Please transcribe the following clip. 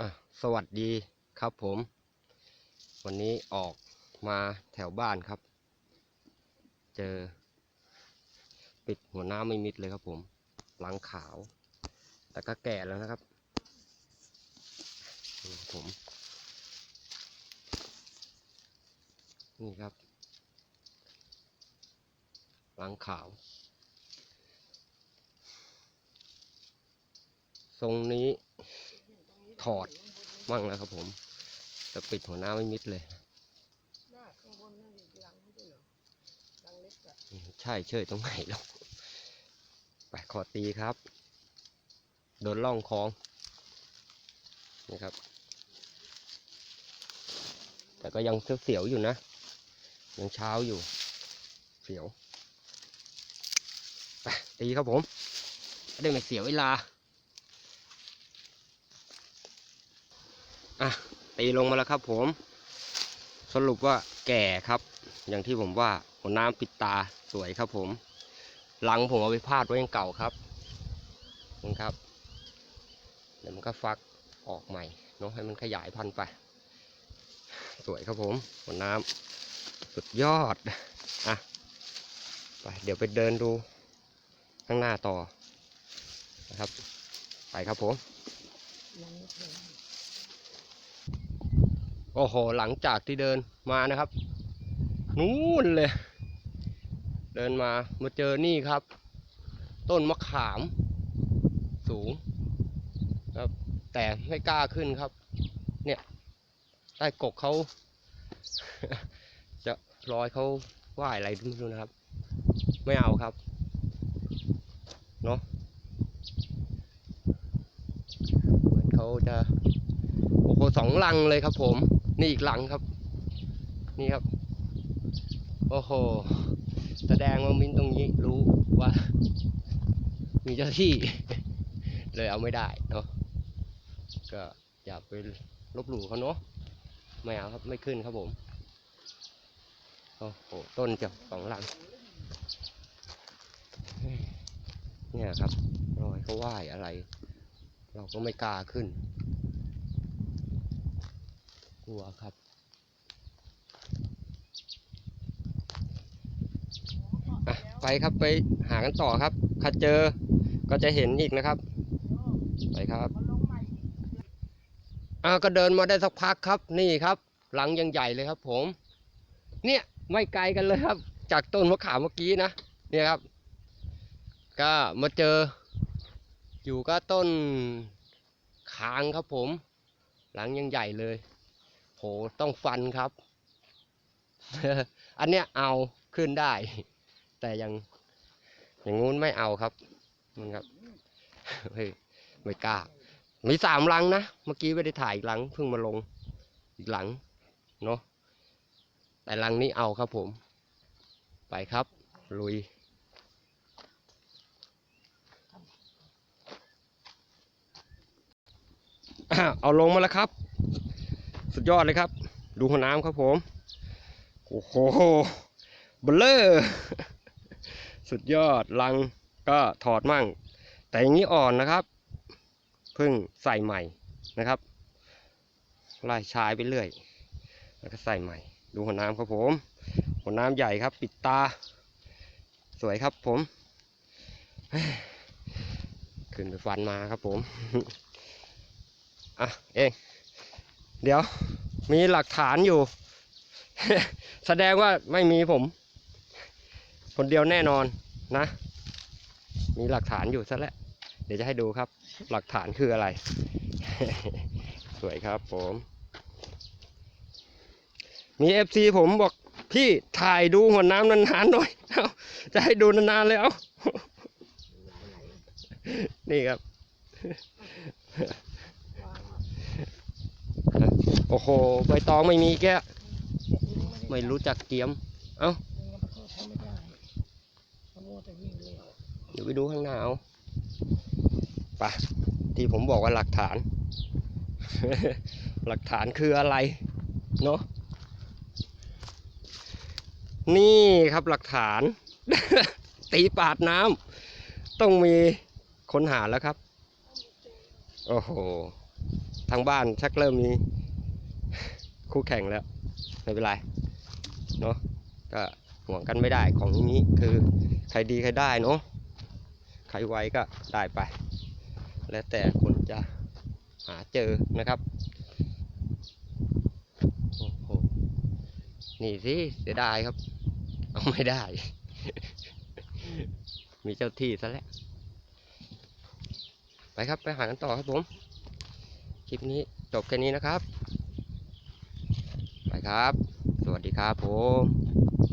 อะสวัสดีครับผม วันนี้ออกมาแถวบ้านครับ เจอ ปิดหัวหน้ำไม่มิดเลยครับผม หลังขาว แต่ก็แก่แล้วนะครับนี่ครับผมนี่ครับ หลังขาว ทรงนี้ ถอดมั่งแล้วครับผมแต่ปิดหัวหน้าไม่มิดเลยหน้าข้างบนนั่นอีกหลังไม่ใช่เหรอหลังเล็กอะอืมใช่เชยตรงไหนหรอกไปขอตีครับ โดนล่องคลองนี่ครับ แต่ก็ยังเสียวๆอยู่นะ ยังเช้าอยู่ เสียวไปตีครับผมจะได้ไม่เสียเวลา อะตีลงมาแล้วครับผม สรุปว่าแก่ครับ อย่างที่ผมว่าหัวน้ำปิดตาสวยครับผมหลังผมเอาไปพาดไว้ยังเก่าครับนี่ครับเดี๋ยวมันก็ฟักออกใหม่เนาะให้มันขยายพันธุ์ไป สวยครับผมหัวน้ำสุดยอดอะไปเดี๋ยวไปเดินดูข้างหน้าต่อนะครับ ไปครับผม โอ้โหหลังจากที่เดินมานะครับ นู่นเลย เดินมามาเจอนี่ครับ ต้นมะขามสูงครับ แต่ไม่กล้าขึ้นครับ เนี่ยใต้กกเขาจะรอยเขาว่าอะไรไม่รู้นะครับ ไม่เอาครับเนาะเหมือนเขาจะโอ้โหสองลังเลยครับผม นี่อีกหลังครับ นี่ครับ โอ้โห แสดงว่ามินตรงนี้รู้ว่า มีเจ้าที่ เลยเอาไม่ได้เนาะก็อย่าไปลบหลู่เขาเนาะไม่เอาครับไม่ขึ้นครับผมโอ้โหต้นจะสองหลัง เนี่ยครับรอยเขาไหวอะไร เราก็ไม่กล้าขึ้น ลัวครับอะไปครับไปหากันต่อครับถ้าเจอก็จะเห็นอีกนะครับ ไปครับอ่าก็เดินมาได้สักพักครับ นี่ครับ หลังยังใหญ่เลยครับ ผม เนี่ยไม่ไกลกันเลยครับ จากต้นมะขามเมื่อกี้นะเนี่ยครับ ก็มาเจอ อยู่ก็ต้นคางครับผม หลังยังใหญ่เลย โหต้องฟันครับ อันเนี้ยเอาขึ้นได้ แต่ยังอย่างงู้นไม่เอาครับมันครับเฮ้ยไม่กล้า มีสามลังนะเมื่อกี้ไม่ได้ถ่ายอีกลังเพิ่งมาลงอีกหลังเนาะแต่ลังนี้เอาครับผม ไปครับ ลุยเอาลงมาแล้วครับ สุดยอดเลยครับ ดูหัวน้ำครับผม โอ้โหเบลเลอร์สุดยอดลังก็ถอดมั่ง แต่อย่างนี้อ่อนนะครับเพิ่งใส่ใหม่นะครับไล่ชายไปเรื่อย แล้วก็ใส่ใหม่ ดูหัวน้ำครับผมหัวน้ำใหญ่ครับ ปิดตา สวยครับผมขึ้นไปฟันมาครับผม อะ เอง เดี๋ยว มีหลักฐานอยู่ แสดงว่าไม่มีผม คนเดียวแน่นอนนะ มีหลักฐานอยู่ซะแล้ว เดี๋ยวจะให้ดูครับ หลักฐานคืออะไร สวยครับผม มีเอฟซีผมบอกพี่ถ่ายดูหัวน้ำนานๆหน่อยเอาจะให้ดูนานๆเลยเอานี่ครับ โอ้โห ใบตองไม่มีแกไม่รู้จักเกียม เอ้าเดี๋ยวไปดูข้างหน้าเอาไปะที่ผมบอกว่าหลักฐาน หลักฐานคืออะไร เนาะนี่ครับหลักฐาน ตีปาดน้ำต้องมีค้นหาแล้วครับ โอ้โห ทางบ้านชักเริ่มมี คู่แข่งแล้วไม่เป็นไรเนาะก็ห่วงกันไม่ได้ของอย่างนี้คือใครดีใครได้เนาะใครไวก็ได้ไป แล้วแต่คนจะหาเจอนะครับโอ้โหนี่สิเสียดายครับ เอาไม่ได้ มีเจ้าที่ซะแล้วไปครับไปหากันต่อครับผม คลิปนี้จบแค่นี้นะครับ ไปครับ สวัสดีครับผม